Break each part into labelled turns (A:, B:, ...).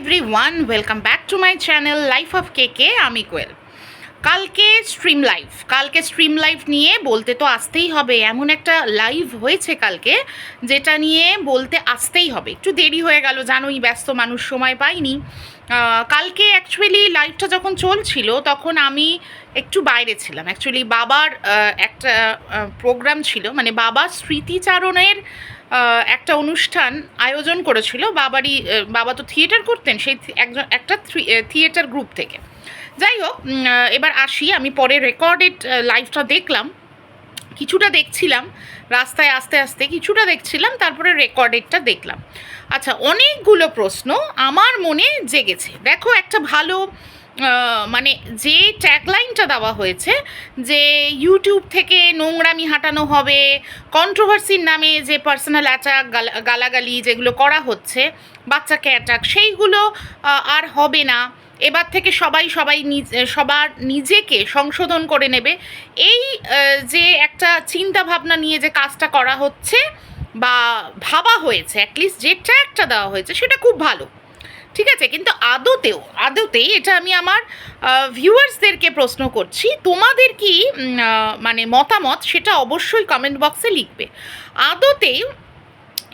A: Everyone welcome back to my channel life of K K আমি কোয়েল। কালকে stream live কালকে stream live নিয়ে বলতে তো আসতেই হবে, এমন একটা লাইভ হয়েছে কালকে, যেটা নিয়ে বলতে আসতেই হবে। একটু দেরি হয়ে গেল, জানোই ব্যস্ত মানুষ সময় পাইনি। কালকে অ্যাকচুয়ালি লাইভটা যখন চলছিল, তখন আমি একটু বাইরে ছিলাম। অ্যাকচুয়ালি বাবার একটা প্রোগ্রাম ছিল মানে বাবার স্মৃতিচারণের একটা অনুষ্ঠান আয়োজন করেছিল। বাবারই বাবা তো থিয়েটার করতেন, সেই একজন, একটা থিয়েটার গ্রুপ থেকে। যাই হোক এবার আসি। আমি পরে রেকর্ডেড লাইভটা দেখলাম। কিছুটা দেখছিলাম, রাস্তায় আস্তে আস্তে কিছুটা দেখছিলাম, তারপরে রেকর্ডেডটা দেখলাম। আচ্ছা অনেকগুলো প্রশ্ন আমার মনে জেগেছে। দেখো, একটা ভালো মানে যে ট্যাগলাইনটা দেওয়া হয়েছে, যে ইউটিউব থেকে নোংরামি হাঁটানো হবে কন্ট্রোভার্সির নামে যে পার্সোনাল অ্যাটাক গালাগালি যেগুলো করা হচ্ছে, বাচ্চাকে অ্যাটাক সেইগুলো আর হবে না। এবার থেকে সবাই সবাই নিজ- সবার নিজেকে সংশোধন করে নেবে। এই যে একটা চিন্তা ভাবনা নিয়ে যে কাজটা করা হচ্ছে বা ভাবা হয়েছে অ্যাটলিস্ট যে ট্র্যাকটা দেওয়া হয়েছে, সেটা খুব ভালো। ঠিক আছে, কিন্তু আদতেও, আদতেই এটা আমি আমার ভিউয়ার্সদেরকে প্রশ্ন করছি, তোমাদের কি মানে মতামত সেটা অবশ্যই কমেন্ট বক্সে লিখবে। আদতে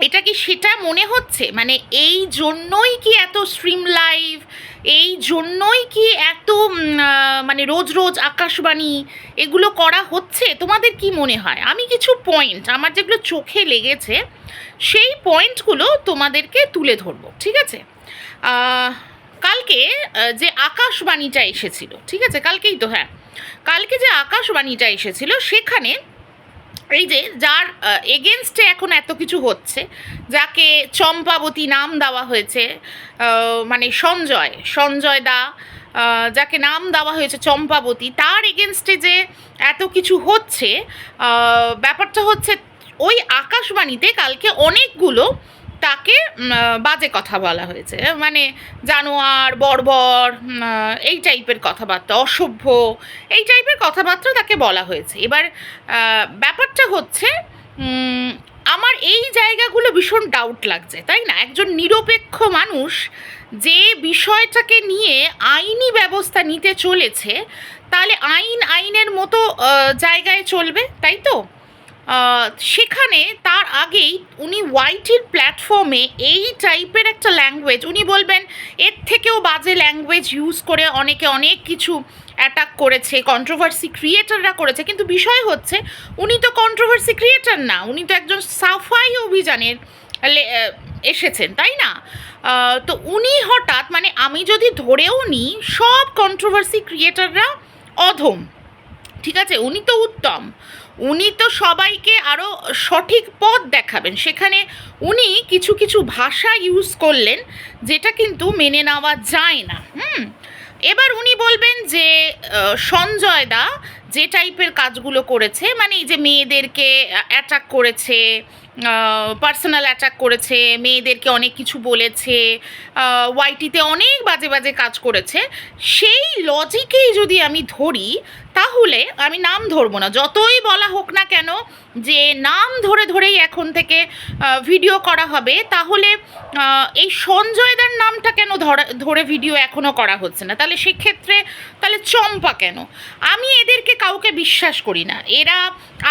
A: এটা কি সেটা মনে হচ্ছে? মানে এই জন্যই কি এত স্ট্রিম লাইভ এই জন্যই কি এত মানে রোজ রোজ আকাশবাণী এগুলো করা হচ্ছে? তোমাদের কি মনে হয়? আমি কিছু পয়েন্ট আমার যেগুলো চোখে লেগেছে, সেই পয়েন্টগুলো তোমাদেরকে তুলে ধরবো, ঠিক আছে? কালকে যে আকাশবাণীটা এসেছিল, ঠিক আছে? কালকেই তো হ্যাঁ। কালকে যে আকাশবাণীটা এসেছিল, সেখানে এই যে যার এগেনস্টে এখন এত কিছু হচ্ছে, যাকে চম্পাবতী নাম দেওয়া হয়েছে মানে সঞ্জয় সঞ্জয় দা যাকে নাম দেওয়া হয়েছে চম্পাবতী, তার এগেনস্টে যে এত কিছু হচ্ছে ব্যাপারটা হচ্ছে, ওই আকাশবাণীতে কালকে অনেকগুলো তাকে বাজে কথা বলা হয়েছে। মানে জানোয়ার, বর্বর এই টাইপের কথাবার্তা, অসভ্য, এই টাইপের কথাবার্তা তাকে বলা হয়েছে। এবার ব্যাপারটা হচ্ছে আমার এই জায়গাগুলো ভীষণ ডাউট লাগছে, তাই না? একজন নিরপেক্ষ মানুষ যে বিষয়টাকে নিয়ে আইনি ব্যবস্থা নিতে চলেছে, তাহলে আইন আইনের মতো জায়গায় চলবে, তাই তো? সেখানে তার আগেই উনি ওয়াইটির প্ল্যাটফর্মে এই টাইপের একটা ল্যাঙ্গুয়েজ উনি বলবেন এর থেকেও বাজে ল্যাঙ্গুয়েজ ইউজ করে অনেকে অনেক কিছু অ্যাটাক করেছে কন্ট্রোভার্সি ক্রিয়েটাররা করেছে। কিন্তু বিষয় হচ্ছে, উনি তো কন্ট্রোভার্সি ক্রিয়েটার না, উনি তো একজন সাফাই অভিযানের এসেছেন, তাই না? তো উনি হঠাৎ মানে আমি যদি ধরেও নিই, সব কন্ট্রোভার্সি ক্রিয়েটাররা অধম, ঠিক আছে? উনি তো উত্তম। উনি তো সবাইকে আরও সঠিক পথ দেখাবেন। সেখানে উনি কিছু কিছু ভাষা ইউজ করলেন যেটা কিন্তু মেনে নেওয়া যায় না। হুম? এবার উনি বলবেন যে সঞ্জয় দা যে টাইপের কাজগুলো করেছে মানে এই যে মেয়েদেরকে অ্যাটাক করেছে পার্সোনাল অ্যাটাক করেছে, মেয়েদেরকে অনেক কিছু বলেছে ওয়াইটিতে অনেক বাজে বাজে কাজ করেছে। সেই লজিকেই যদি আমি ধরি, তাহলে আমি নাম ধরবো না। যতই বলা হোক না কেন যে নাম ধরে ধরেই এখন থেকে ভিডিও করা হবে, তাহলে এই সঞ্জয়দার নামটা কেন ধরা, ধরে ভিডিও এখনও করা হচ্ছে না? তাহলে সেক্ষেত্রে, তাহলে চম্পা কেন? আমি এদেরকে কাউকে বিশ্বাস করি না। এরা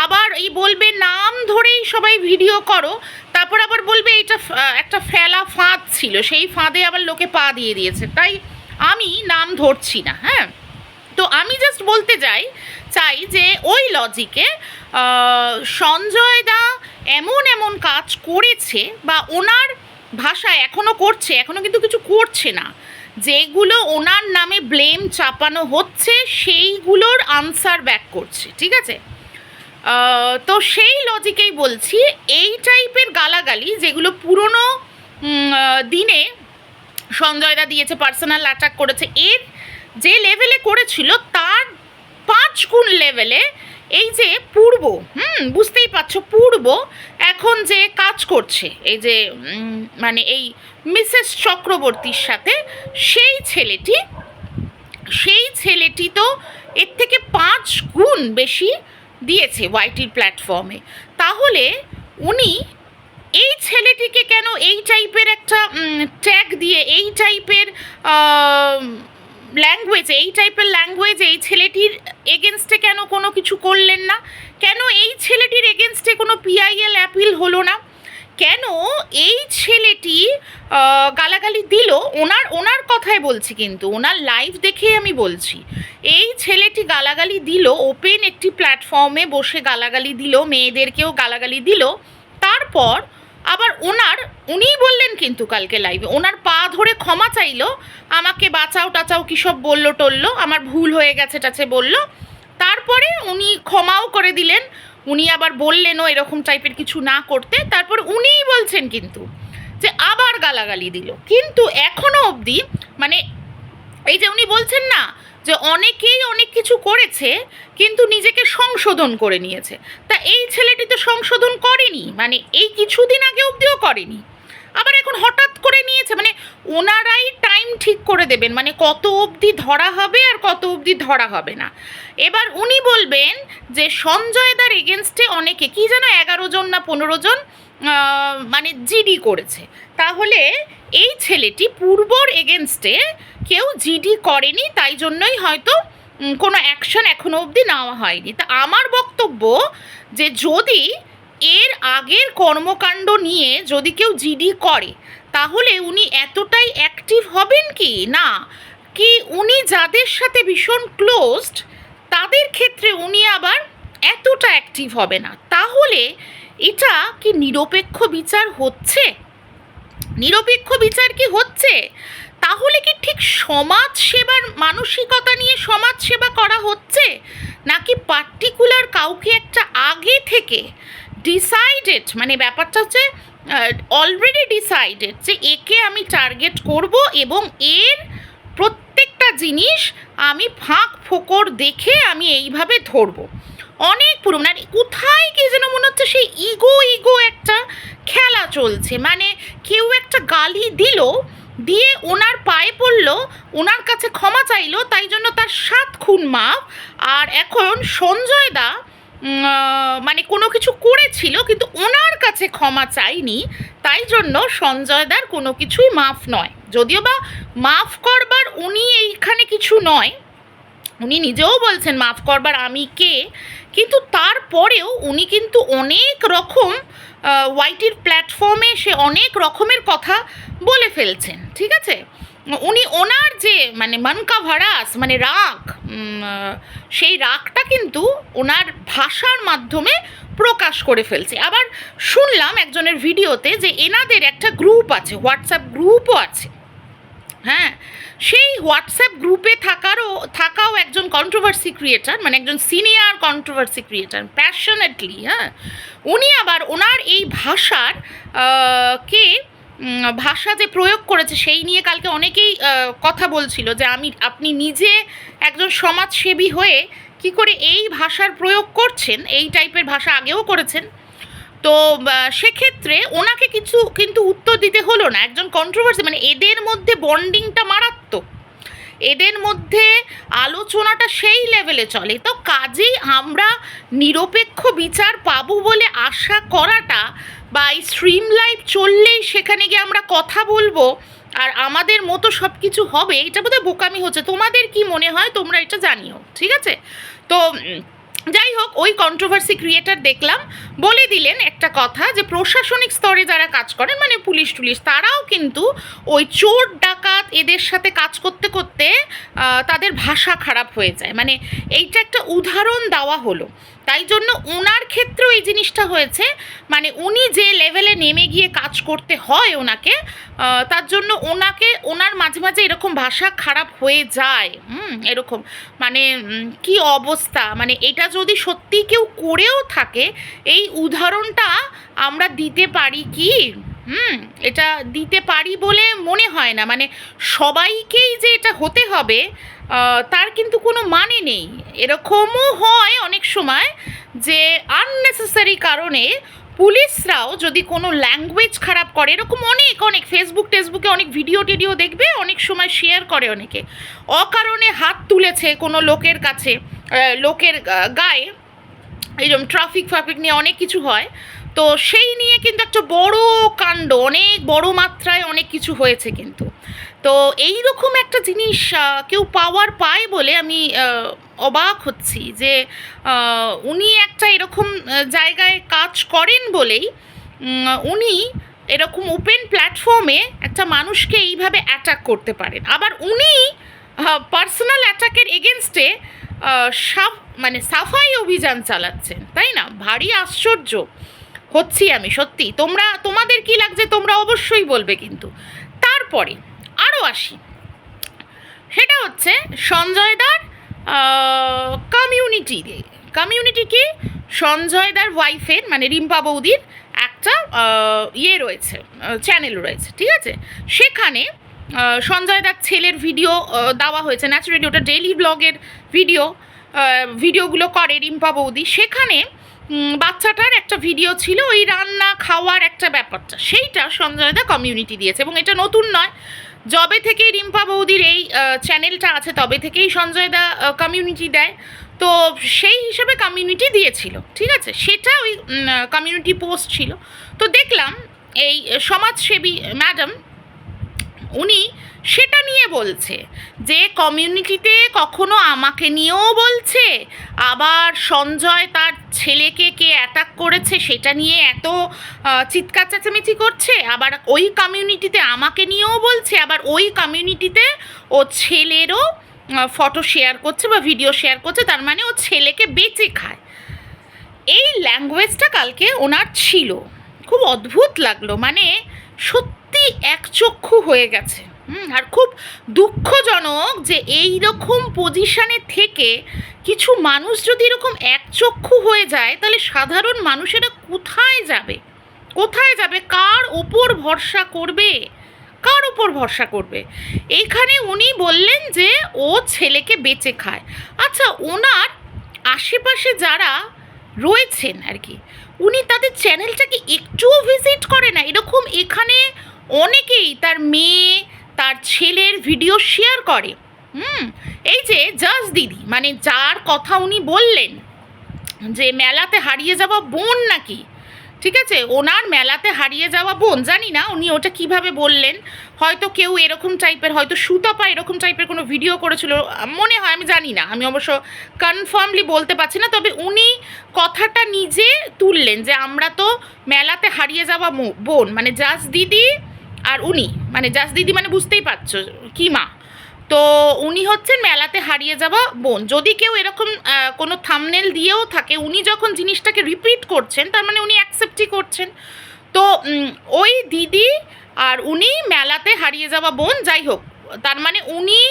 A: আবার এই বলবে, নাম ধরেই সবাই ভিডিও করো তারপর আবার বলবে আহ, একটা ফেলা ফাঁদ ছিল সেই ফাঁদে আবার লোকে পা দিয়ে দিয়েছে। তাই আমি নাম ধরছি না হ্যাঁ? তো আমি জাস্ট বলতে যাই চাই যে ওই লজিকে সঞ্জয় দা এমন এমন কাজ করেছে বা ওনার ভাষায় এখনও করছে এখনও কিন্তু কিছু করছে না যেগুলো ওনার নামে ব্লেম চাপানো হচ্ছে সেইগুলোর আনসার ব্যাক করছে ঠিক আছে? তো সেই লজিকেই বলছি, এই টাইপের গালাগালি যেগুলো পুরনো দিনে সঞ্জয়দা দিয়েছে পার্সোনাল অ্যাটাক করেছে, এর যে লেভেলে করেছিল, তার পাঁচ গুণ লেভেলে এই যে পূর্ব, হুম, বুঝতেই পারছ, পূর্ব এখন যে কাজ করছে, এই যে মানে এই মিসেস চক্রবর্তীর সাথে, সেই ছেলেটি সেই ছেলেটি তো এর থেকে পাঁচ গুণ বেশি দিয়েছে ওয়াইটির প্ল্যাটফর্মে তাহলে উনি এই ছেলেটিকে কেন এই টাইপের একটা ট্যাগ দিয়ে এই টাইপের ল্যাঙ্গুয়েজ এই টাইপের ল্যাঙ্গুয়েজ এই ছেলেটির এগেনস্টে কেন কোনো কিছু করলেন না? কেন এই ছেলেটির এগেনস্টে কোনো পিআইএল অ্যাপিল হলো না? কেন এই ছেলেটি গালাগালি দিল? ওনার ওনার কথাই বলছি কিন্তু, ওনার লাইভ দেখেই আমি বলছি। এই ছেলেটি গালাগালি দিল ওপেন একটি প্ল্যাটফর্মে বসে গালাগালি দিল, মেয়েদেরকেও গালাগালি দিল। তারপর আবার ওনার, উনিই বললেন কিন্তু কালকে লাইভে ওনার পা ধরে ক্ষমা চাইলো, আমাকে বাঁচাও, টাচাও কী সব বলল টললো আমার ভুল হয়ে গেছে টাছে বলল। তারপরে উনি ক্ষমাও করে দিলেন উনি আবার বললেনও এরকম টাইপের কিছু না করতে, তারপর উনিই বলছেন কিন্তু যে আবার গালাগালি দিল। কিন্তু এখনও অবধি মানে এই যে উনি বলছেন না যে অনেকেই অনেক কিছু করেছে, কিন্তু নিজেকে সংশোধন করে নিয়েছে। তা এই ছেলেটি তো সংশোধন করেনি মানে এই কিছুদিন আগে অবধিও করেনি। আবার এখন হঠাৎ করে নিয়েছে মানে ওনারাই টাইম ঠিক করে দেবেন মানে কত অবধি ধরা হবে আর কত অবধি ধরা হবে না। এবার উনি বলবেন যে সঞ্জয়দার এগেনস্টে অনেকে, কি যেন এগারো জন না পনেরো জন মানে জিডি করেছে। তাহলে এই ছেলেটি পূর্বর এগেনস্টে কেউ জিডি করেনি, তাই জন্যই হয়তো কোনো অ্যাকশন এখনও অবধি নেওয়া হয়নি। তা আমার বক্তব্য যে যদি এর আগের কর্মকাণ্ড নিয়ে যদি কেউ জিডি করে, তাহলে উনি এতটাই অ্যাক্টিভ হবেন কি? না, কি উনি যাদের সাথে ভীষণ ক্লোজড তাদের ক্ষেত্রে উনি আবার এতটা অ্যাক্টিভ হবে না। তাহলে এটা কি নিরপেক্ষ বিচার হচ্ছে? নিরপেক্ষ বিচার কি হচ্ছে? তাহলে কি ঠিক সমাজ সেবার মানসিকতা নিয়ে সমাজ সেবা করা হচ্ছে? নাকি পার্টিকুলার কাউকে একটা আগে থেকে ডিসাইডেড মানে ব্যাপারটা হচ্ছে অলরেডি ডিসাইডেড যে একে আমি টার্গেট করব এবং এর প্রত্যেকটা জিনিস আমি ফাঁক ফোকর দেখে আমি এইভাবে ধরবো। অনেক পুরো মানে কোথায় কি যেন মনে হচ্ছে সেই ইগো ইগো একটা খেলা চলছে। মানে কেউ একটা গালি দিল, দিয়ে ওনার পায়ে পড়ল, ওনার কাছে ক্ষমা চাইলো, তাই জন্য তার সাত খুন মাপ আর এখন সঞ্জয় দা মানে কোনো কিছু করেছিল, কিন্তু ওনার কাছে ক্ষমা চাইনি, তাই জন্য সঞ্জয়দার কোনো কিছুই মাফ নয়। যদিও বা মাফ করবার উনি এইখানে কিছু নয়, উনি নিজেও বলছেন মাফ করবার আমি কে, কিন্তু তারপরেও উনি কিন্তু অনেক রকম ওয়াইটির প্ল্যাটফর্মে সে অনেক রকমের কথা বলে ফেলছেন, ঠিক আছে? উনি ওনার যে মানে মনকা ভাড়াস মানে রাগ সেই রাগটা কিন্তু ওনার ভাষার মাধ্যমে প্রকাশ করে ফেলছে। আবার শুনলাম একজনের ভিডিওতে যে এনাদের একটা গ্রুপ আছে হোয়াটসঅ্যাপ গ্রুপও আছে। হ্যাঁ সেই হোয়াটসঅ্যাপ গ্রুপে থাকারও, থাকাও একজন কন্ট্রোভার্সি ক্রিয়েটার মানে একজন সিনিয়র কন্ট্রোভার্সি ক্রিয়েটার প্যাশনেটলি হ্যাঁ উনি আবার ওনার এই ভাষার কে ভাষা যে প্রয়োগ করেছে, সেই নিয়ে কালকে অনেকেই কথা বলছিল যে আমি, আপনি নিজে একজন সমাজসেবী হয়ে কি করে এই ভাষার প্রয়োগ করছেন? এই টাইপের ভাষা আগেও করেছেন। তো সেক্ষেত্রে ওনাকে কিছু কিন্তু উত্তর দিতে হলো না। একজন কন্ট্রোভার্সি মানে এদের মধ্যে বন্ডিংটা মারাত্মক। এদের মধ্যে আলোচনাটা সেই লেভেলে চলে। তো কাজেই আমরা নিরপেক্ষ বিচার পাবো বলে আশা করাটা বা এই স্ট্রিম লাইভ চললেই সেখানে গিয়ে আমরা কথা বলব আর আমাদের মতো সব কিছু হবে, এটা বোধহয় বোকামি হচ্ছে। তোমাদের কি মনে হয়? তোমরা এটা জানিও, ঠিক আছে? তো যাই হোক, ওই কন্ট্রোভার্সি ক্রিয়েটার দেখলাম। বলে দিলেন একটা কথা যে, প্রশাসনিক স্তরে যারা কাজ করেন মানে পুলিশ টুলিশ, তারাও কিন্তু ওই চোর, ডাকাত এদের সাথে কাজ করতে করতে তাদের ভাষা খারাপ হয়ে যায়। মানে এইটা একটা উদাহরণ দেওয়া হলো। তাই জন্য ওনার ক্ষেত্রেও এই জিনিসটা হয়েছে। মানে উনি যে লেভেলে নেমে গিয়ে কাজ করতে হয় ওনাকে তার জন্য ওনাকে, ওনার মাঝে মাঝে এরকম ভাষা খারাপ হয়ে যায়। হুম, এরকম। মানে কি অবস্থা? মানে এটা যদি সত্যি কেউ করেও থাকে, এই উদাহরণটা আমরা দিতে পারি কি? হুম, এটা দিতে পারি বলে মনে হয় না। মানে সবাইকেই যে এটা হতে হবে তার কিন্তু কোনো মানে নেই। এরকমও হয় অনেক সময় যে আননেসেসারি কারণে পুলিশরাও যদি কোনো ল্যাঙ্গুয়েজ খারাপ করে, এরকম অনেক অনেক ফেসবুক টেসবুকে অনেক ভিডিও টিডিও দেখবে, অনেক সময় শেয়ার করে অনেকে। অকারণে হাত তুলেছে কোনো লোকের কাছে লোকের গায়ে, এইরকম ট্রাফিক ফাফিক নিয়ে অনেক কিছু হয়। তো সেই নিয়ে কিন্তু একটা বড় কাণ্ড, অনেক বড় মাত্রায় অনেক কিছু হয়েছে কিন্তু। তো এই রকম একটা জিনিস কেউ পাওয়ার পায় বলে আমি অবাক হচ্ছি যে উনি একটা এরকম জায়গায় কাজ করেন বলেই উনি এরকম ওপেন প্ল্যাটফর্মে একটা মানুষকে এইভাবে অ্যাটাক করতে পারেন। আবার উনি পার্সোনাল অ্যাটাকের এগেনস্টে সাফ মানে সাফাই অভিযান চালাচ্ছেন, তাই না? ভারী আশ্চর্য। হচ্ছি আমি সত্যি। তোমরা তোমাদের কি লাগছে তোমরা অবশ্যই বলবে কিন্তু। তারপরে আরও আসি। সেটা হচ্ছে সঞ্জয়দার কমিউনিটি কমিউনিটি কি? সঞ্জয়দার ওয়াইফের মানে রিম্পা বৌদির একটা ইয়ে রয়েছে চ্যানেল রয়েছে ঠিক আছে? সেখানে আহ, সঞ্জয়দার ছেলের ভিডিও দেওয়া হয়েছে। ন্যাচুরালি ওটা ডেইলি ব্লগের ভিডিও ভিডিওগুলো করে রিম্পা বৌদি। সেখানে বাচ্চাটার একটা ভিডিও ছিল ওই রান্না খাওয়ার একটা ব্যাপারটা। সেইটা সঞ্জয়দা কমিউনিটি দিয়েছে এবং এটা নতুন নয়। যবে থেকেই রিম্পা বৌদির এই চ্যানেলটা আছে, তবে থেকেই সঞ্জয়দা কমিউনিটি দেয়। তো সেই হিসেবে কমিউনিটি দিয়েছিল, ঠিক আছে? সেটা ওই কমিউনিটি পোস্ট ছিল। তো দেখলাম এই সমাজসেবী ম্যাডাম উনি সেটা নিয়ে বলছে যে কমিউনিটিতে কখনো আমাকে নিয়েও বলছে, আবার সঞ্জয় তার ছেলেকে কে অ্যাটাক করেছে সেটা নিয়ে এত চিৎকার চেঁচামেচি করছে, আবার ওই কমিউনিটিতে আমাকে নিয়েও বলছে, আবার ওই কমিউনিটিতে ও ছেলেরও ফটো শেয়ার করছে বা ভিডিও শেয়ার করছে, তার মানে ও ছেলেকে বেঁচে খায়। এই ল্যাঙ্গুয়েজটা কালকে ওনার ছিল। খুব অদ্ভুত লাগল। মানে সত্যি একচক্ষু হয়ে গেছে। হুম, আর খুব দুঃখজনক যে এই রকম পজিশনে থেকে কিছু মানুষ যদি এরকম একচক্ষু হয়ে যায় তাহলে সাধারণ মানুষেরা কোথায় যাবে? কোথায় যাবে? কার ওপর ভরসা করবে? কার ওপর ভরসা করবে? এইখানে উনি বললেন যে ও ছেলেকে বেঁচে খায়। আচ্ছা ওনার আশেপাশে যারা রয়েছেন আর কি। উনি তাদের চ্যানেলটাকে একটুও ভিজিট করে না, এরকম এখানে অনেকেই তার মেয়ে, তার ছেলের ভিডিও শেয়ার করে। হুম, এই যে জাজ দিদি মানে যার কথা উনি বললেন যে মেলাতে হারিয়ে যাওয়া বোন নাকি, ঠিক আছে? ওনার মেলাতে হারিয়ে যাওয়া বোন, জানি না উনি ওটা কীভাবে বললেন হয়তো কেউ এরকম টাইপের হয়তো সুতাপা এরকম টাইপের কোনো ভিডিও করেছিল, মনে হয়, আমি জানি না, আমি অবশ্য কনফার্মলি বলতে পারছি না, তবে উনি কথাটা নিজে তুললেন যে আমরা তো মেলাতে হারিয়ে যাওয়া বোন মানে জাস দিদি আর উনি মানে জাস দিদি মানে বুঝতেই পারছ, কি মা। তো উনি হচ্ছেন মেলাতে হারিয়ে যাওয়া বোন। যদি কেউ এরকম কোনো থামনেল দিয়েও থাকে, উনি যখন জিনিসটাকে রিপিট করছেন, তার মানে উনি অ্যাকসেপ্টই করছেন। তো ওই দিদি আর উনি মেলাতে হারিয়ে যাওয়া বোন, যাই হোক, তার মানে উনি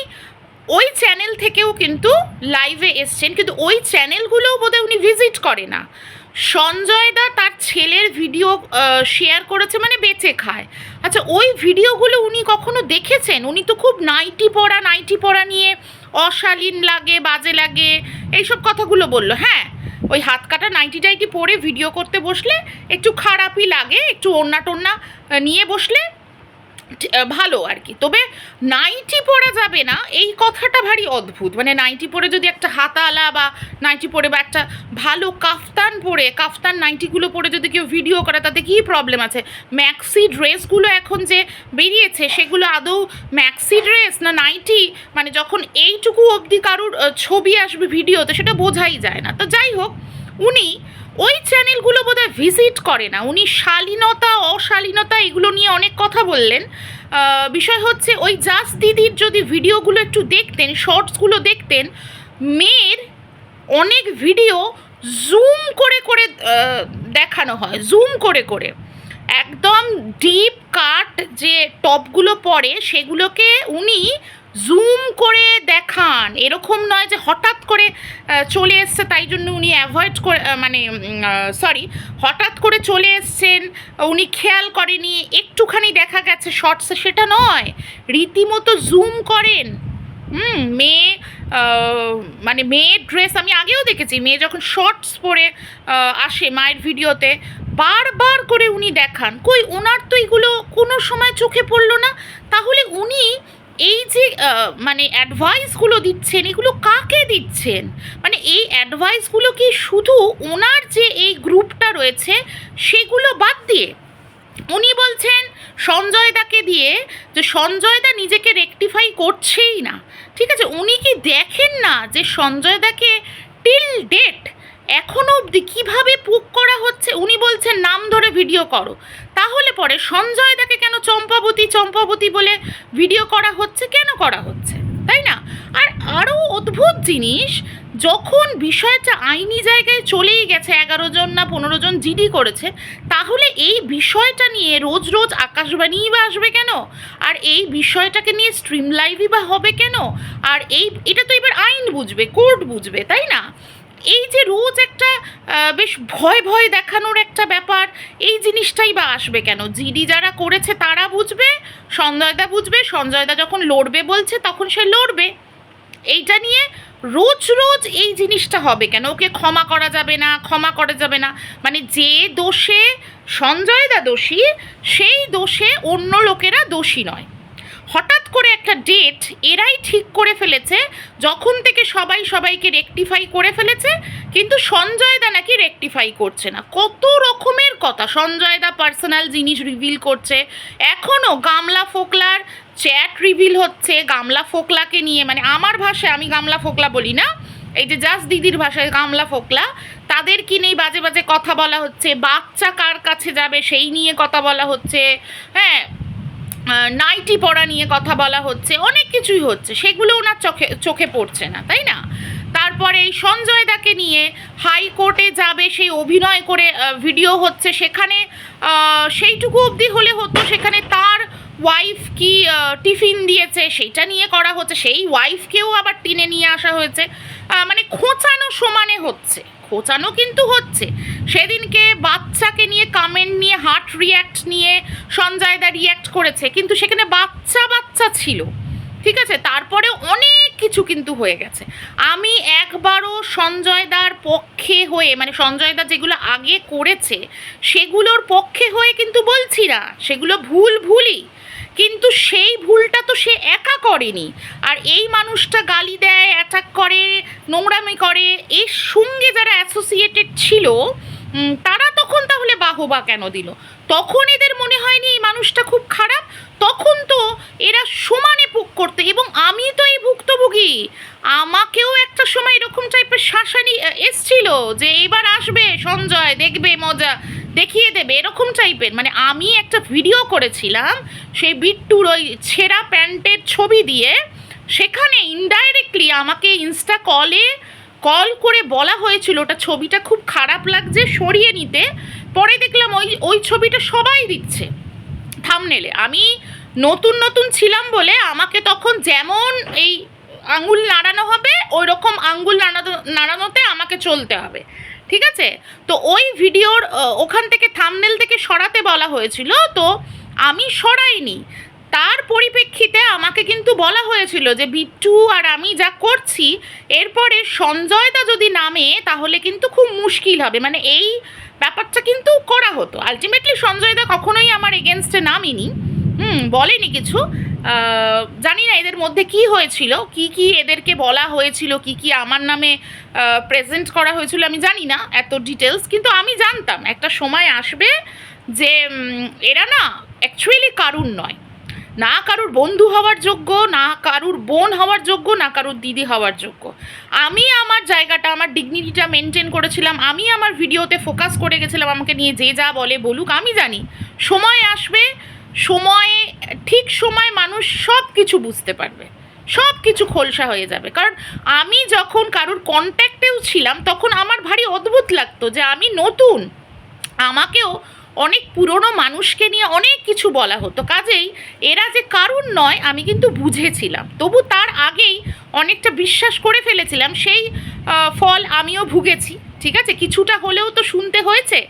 A: ওই চ্যানেল থেকেও কিন্তু লাইভে এসছেন, কিন্তু ওই চ্যানেলগুলোও বোধহয় উনি ভিজিট করে না। সঞ্জয় দা তার ছেলের ভিডিও শেয়ার করেছে মানে বেঁচে খায়। আচ্ছা ওই ভিডিওগুলো উনি কখনো দেখেছেন? উনি তো খুব নাইটি পরা নাইটি পরা নিয়ে অশালীন লাগে, বাজে লাগে, এইসব কথাগুলো বলল। হ্যাঁ ওই হাত কাটা নাইটি টাইটি পরে ভিডিও করতে বসলে একটু খারাপই লাগে, একটু ওন্না টোন্না নিয়ে বসলে ভালো আর কি। তবে নাইটি পরা যাবে না, এই কথাটা ভারী অদ্ভুত। মানে নাইটি পরে যদি একটা হাতালা বা নাইটি পরে বা একটা ভালো কাফতান পরে, কাফতান নাইটিগুলো পরে যদি কেউ ভিডিও করে, তাতে কী প্রবলেম আছে? ম্যাক্সি ড্রেসগুলো এখন যে বেরিয়েছে, সেগুলো আদৌ ম্যাক্সি ড্রেস না নাইটি? মানে যখন এইটুকু অবধি কারুর ছবি আসবে ভিডিওতে সেটা বোঝাই যায় না। তো যাই হোক, উনি ওই চ্যানেলগুলো বোধহয় ভিজিট করে না। উনি শালীনতা, অশালীনতা, এগুলো নিয়ে অনেক কথা বললেন। বিষয় হচ্ছে ওই জাস দিদির যদি ভিডিওগুলো একটু দেখতেন, শর্টসগুলো দেখতেন, মেয়ের অনেক ভিডিও জুম করে করে দেখানো হয়, জুম করে করে। একদম ডিপ কাট যে টপগুলো পরে, সেগুলোকে উনি জুম করে দেখান। এরকম নয় যে হঠাৎ করে চলে এসছে, তাই জন্য উনি অ্যাভয়েড করে মানে সরি হঠাৎ করে চলে এসছেন, উনি খেয়াল করেনি একটুখানি দেখা গেছে শর্টসে সেটা নয়, রীতিমতো জুম করেন। হুম, মেয়ে মানে মেয়ের ড্রেস আমি আগেও দেখেছি, মেয়ে যখন শর্টস পরে আসে মায়ের ভিডিওতে, বারবার করে উনি দেখান। কই, ওনার তো এগুলো কোনো সময় চোখে পড়ল না, তাহলে উনি এই যে মানে অ্যাডভাইসগুলো দিচ্ছেন, এগুলো কাকে দিচ্ছেন? মানে এই অ্যাডভাইসগুলো কি শুধু ওনার যে এই গ্রুপটা রয়েছে, সেগুলো বাদ দিয়ে? উনি বলছেন, সঞ্জয়দাকে দিয়ে যে সঞ্জয়দা নিজেকে রেকটিফাই করছেই না। ঠিক আছে? উনি কি দেখেন না যে সঞ্জয়দাকে টিল ডেট এখনও অবধি কীভাবে পুক করা হচ্ছে? উনি বলছেন, নাম ধরে ভিডিও করো। তাহলে পরে সঞ্জয়দাকে কেন চম্পাবতী চম্পাবতী বলে ভিডিও করা হচ্ছে? কেন করা হচ্ছে? তাই না? আর আরও অদ্ভুত জিনিস, যখন বিষয়টা আইনি জায়গায় চলেই গেছে, এগারো জন না পনেরো জন জিডি করেছে, তাহলে এই বিষয়টা নিয়ে রোজ রোজ আকাশবাণীই বা আসবে কেন? আর এই বিষয়টাকে নিয়ে স্ট্রিম লাইভই বা হবে কেন? আর এই, এটা তো এবার আইন বুঝবে কোর্ট বুঝবে, তাই না? এই যে রোজ একটা বেশ ভয় ভয় দেখানোর একটা ব্যাপার, এই জিনিসটাই বা আসবে কেন? জিডি যারা করেছে তারা বুঝবে, সঞ্জয়দা বুঝবে, সঞ্জয়দা যখন লড়বে বলছে তখন সে লড়বে। এইটা নিয়ে রোজ রোজ এই জিনিসটা হবে কেন? ওকে ক্ষমা করা যাবে না, ক্ষমা করা যাবে না। মানে যে দোষে সঞ্জয়দা দোষী, সেই দোষে অন্য লোকেরা দোষী নয়। হঠাৎ করে একটা ডেট এরাই ঠিক করে ফেলেছে, যখন থেকে সবাই সবাইকে রেকটিফাই করে ফেলেছে, কিন্তু সঞ্জয়দা নাকি রেকটিফাই করছে না। কত রকমের কথা। সঞ্জয়দা পার্সোনাল জিনিস রিভিল করছে। এখনও গামলা ফোকলার চ্যাট রিভিল হচ্ছে। গামলা ফোকলাকে নিয়ে মানে আমার ভাষায়, আমি গামলা ফোকলা বলি না, এই যে জাস্ট দিদির ভাষায় গামলা ফোকলা, তাদের কি নেই বাজে বাজে কথা বলা হচ্ছে? বাচ্চা কার কাছে যাবে? সেই নিয়ে কথা বলা হচ্ছে। হ্যাঁ নাইটি পড়া নিয়ে কথা বলা হচ্ছে, অনেক কিছুই হচ্ছে, সেগুলো ওনার চোখে চোখে পড়ছে না, তাই না? তারপরে এই সঞ্জয় দাকে নিয়ে হাইকোর্টে যাবে, সেই অভিনয় করে ভিডিও হচ্ছে সেখানে সেইটুকু অবধি হলে হতো, সেখানে তার ওয়াইফ কি টিফিন দিয়েছে সেইটা নিয়ে করা হচ্ছে, সেই ওয়াইফকেও আবার টিনে নিয়ে আসা হয়েছে মানে খোঁচানো সমানে হচ্ছে। খোঁচানো কিন্তু হচ্ছে। সেদিনকে বাচ্চাকে নিয়ে কামেন্ট নিয়ে হার্ট রিয়্যাক্ট নিয়ে সঞ্জয়দা রিয়্যাক্ট করেছে, কিন্তু সেখানে বাচ্চা বাচ্চা ছিল। ঠিক আছে? তারপরে অনেক কিছু কিন্তু হয়ে গেছে। আমি একবারও সঞ্জয়দার পক্ষে হয়ে মানে সঞ্জয়দা যেগুলো আগে করেছে, সেগুলোর পক্ষে হয়ে কিন্তু বলছি না। সেগুলো ভুল ভুলই। কিন্তু সেই ভুলটা তো সে একা করেনি। আর এই মানুষটা গালি দেয় অ্যাটাক করে, নোংরামি করে। এর সঙ্গে যারা অ্যাসোসিয়েটেড ছিল তারা তখন তাহলে বাহবা কেন দিল? তখন এদের মনে হয়নি এই মানুষটা খুব খারাপ? তখন তো এরা সমানে পুক করতে, এবং আমি তো এই ভুক্তভোগী। আমাকেও একটা সময় এরকম টাইপের শাসানি এসছিল যে এবার আসবে, সঞ্জয় দেখবে, মজা, দেখিয়ে দেবে, এরকম টাইপের মানে আমি একটা ভিডিও করেছিলাম, সেই বিট্টুর ওই ছেঁড়া প্যান্টের ছবি দিয়ে, সেখানে ইনডাইরেক্টলি আমাকে ইনস্টা কলে কল করে বলা হয়েছিল, ওটা ছবিটা খুব খারাপ লাগছে সরিয়ে নিতে। পরে দেখলাম ওই ওই ছবিটা সবাই দিচ্ছে। থামনেলে আমি নতুন নতুন ছিলাম বলে আমাকে তখন যেমন এই আঙ্গুল নাড়ানো হবে ওই রকম আঙ্গুল নাড়ানো, নাড়ানোতে আমাকে চলতে হবে। ঠিক আছে? তো ওই ভিডিওর ওখান থেকে থামনেল থেকে সরাতে বলা হয়েছিল, তো আমি সরাইনি। তার পরিপ্রেক্ষিতে আমাকে কিন্তু বলা হয়েছিল যে, বিট্টু আর আমি যা করছি, এরপরে সঞ্জয়দা যদি নামে, তাহলে কিন্তু খুব মুশকিল হবে। মানে এই ব্যাপারটা কিন্তু করা হতো। আলটিমেটলি সঞ্জয়দা কখনোই আমার এগেনস্টে নামিনি। হুম, বলেনি কিছু। জানি না এদের মধ্যে কি হয়েছিল, কি কি এদেরকে বলা হয়েছিল, কি কি আমার নামে প্রেজেন্ট করা হয়েছিল, আমি জানি না এত ডিটেলস কিন্তু আমি জানতাম। একটা সময় আসবে যে এরা না অ্যাকচুয়ালি কারুর নয়। না কারুর বন্ধু হওয়ার যোগ্য, না কারুর বোন হওয়ার যোগ্য, না কারুর দিদি হওয়ার যোগ্য। আমি আমার জায়গাটা, আমার ডিগনিটিটা মেনটেন করেছিলাম, আমি আমার ভিডিওতে ফোকাস করে গেছিলাম আমাকে নিয়ে যে যা বলে বলুক, আমি জানি। সময় আসবে, সময়ে, ঠিক সময় মানুষ সব কিছু বুঝতে পারবে। সব কিছু খোলসা হয়ে যাবে। কারণ আমি যখন কারুর কন্ট্যাক্টেও ছিলাম, তখন আমার ভারী অদ্ভুত লাগতো যে আমি নতুন। আমাকেও অনেক পুরনো মানুষকে নিয়ে অনেক কিছু বলা হতো। কাজেই এরা যে কারণ নয়, আমি কিন্তু বুঝেছিলাম। তবু তার আগেই অনেকটা বিশ্বাস করে ফেলেছিলাম, সেই ফল আমিও ভুগেছি, ঠিক আছে? কিছুটা হলেও তো শুনতে হয়েছে।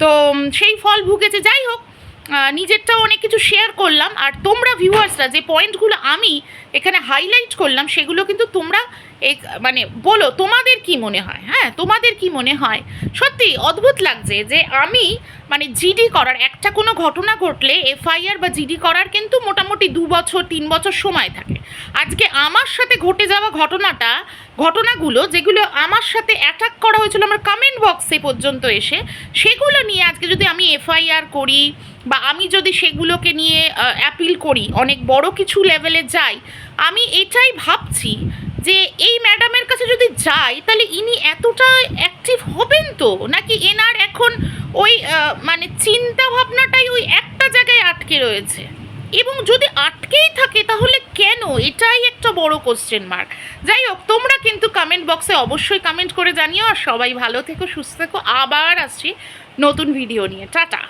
A: তো সেই ফল ভুগেছে। যাই হোক নিজেরটাও অনেক কিছু শেয়ার করলাম। আর তোমরা ভিউয়ার্সরা যে পয়েন্টগুলো আমি এখানে হাইলাইট করলাম, সেগুলো কিন্তু তোমরা এই মানে বলো, তোমাদের কি মনে হয়? হ্যাঁ তোমাদের কি মনে হয়? সত্যি অদ্ভুত লাগছে যে আমি মানে জিডি করার, একটা কোনো ঘটনা ঘটলে এফআইআর বা জিডি করার কিন্তু মোটামুটি দু বছর, তিন বছর সময় থাকে। আজকে আমার সাথে ঘটে যাওয়া ঘটনাটা, ঘটনাগুলো যেগুলো আমার সাথে অ্যাটাক করা হয়েছিল আমার কমেন্ট বক্সে পর্যন্ত এসে, সেগুলো নিয়ে আজকে যদি আমি এফআইআর করি বা আমি যদি সেগুলোকে নিয়ে অ্যাপিল করি, অনেক বড় কিছু লেভেলে যাই, আমি এটাই ভাবছি যে এই ম্যাডামের কাছে যদি যাই, তাহলে ইনি এতটা অ্যাক্টিভ হবেন তো? নাকি এনার এখন ওই মানে চিন্তা ভাবনাটাই ওই একটা জায়গায় আটকে রয়েছে? এবং যদি আটকেই থাকে, তাহলে কেন? এটাই একটা বড় কোশ্চেন মার্ক যাই হোক, তোমরা কিন্তু কমেন্ট বক্সে অবশ্যই কমেন্ট করে জানিও, আর সবাই ভালো থেকো, সুস্থ থেকো। আবার আসছি নতুন ভিডিও নিয়ে। টাটা!